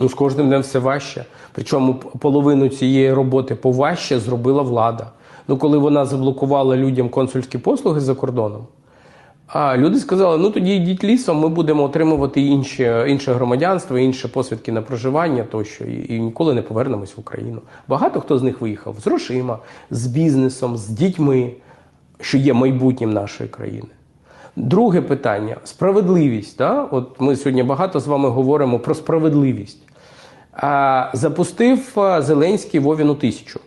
Ну, з кожним днем все важче. Причому половину цієї роботи поважче зробила влада. Ну, коли вона заблокувала людям консульські послуги за кордоном, а люди сказали: ну тоді йдіть лісом, ми будемо отримувати інше, інше громадянство, інші посвідки на проживання тощо, і, і ніколи не повернемось в Україну. Багато хто з них виїхав з грошима, з бізнесом, з дітьми, що є майбутнім нашої країни. Друге питання справедливість. Да? От ми сьогодні багато з вами говоримо про справедливість. А, запустив Зеленський Вовіну тисячу.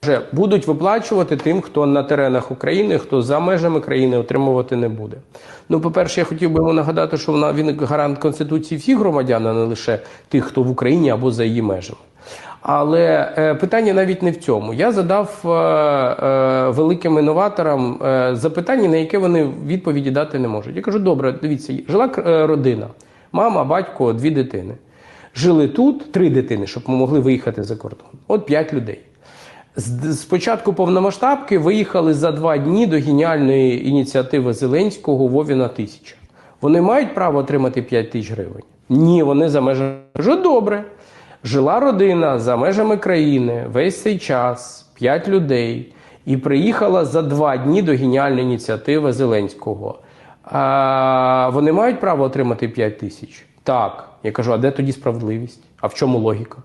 Каже, будуть виплачувати тим, хто на теренах України, хто за межами країни отримувати не буде. Ну, по-перше, я хотів би йому нагадати, що вона він гарант Конституції всіх громадян, а не лише тих, хто в Україні або за її межами. Але е, питання навіть не в цьому. Я задав е, е, великим інноваторам е, запитання, на яке вони відповіді дати не можуть. Я кажу: добре, дивіться, жила е, родина, мама, батько, дві дитини. Жили тут три дитини, щоб ми могли виїхати за кордон. От п'ять людей. З початку повномасштабки виїхали за два дні до геніальної ініціативи Зеленського Вовіна тисяча. Вони мають право отримати 5 тисяч гривень? Ні, вони за межами. Кажу, добре. Жила родина за межами країни весь цей час, 5 людей, і приїхала за два дні до геніальної ініціативи Зеленського. А, вони мають право отримати 5 тисяч? Так. Я кажу, а де тоді справедливість? А в чому логіка?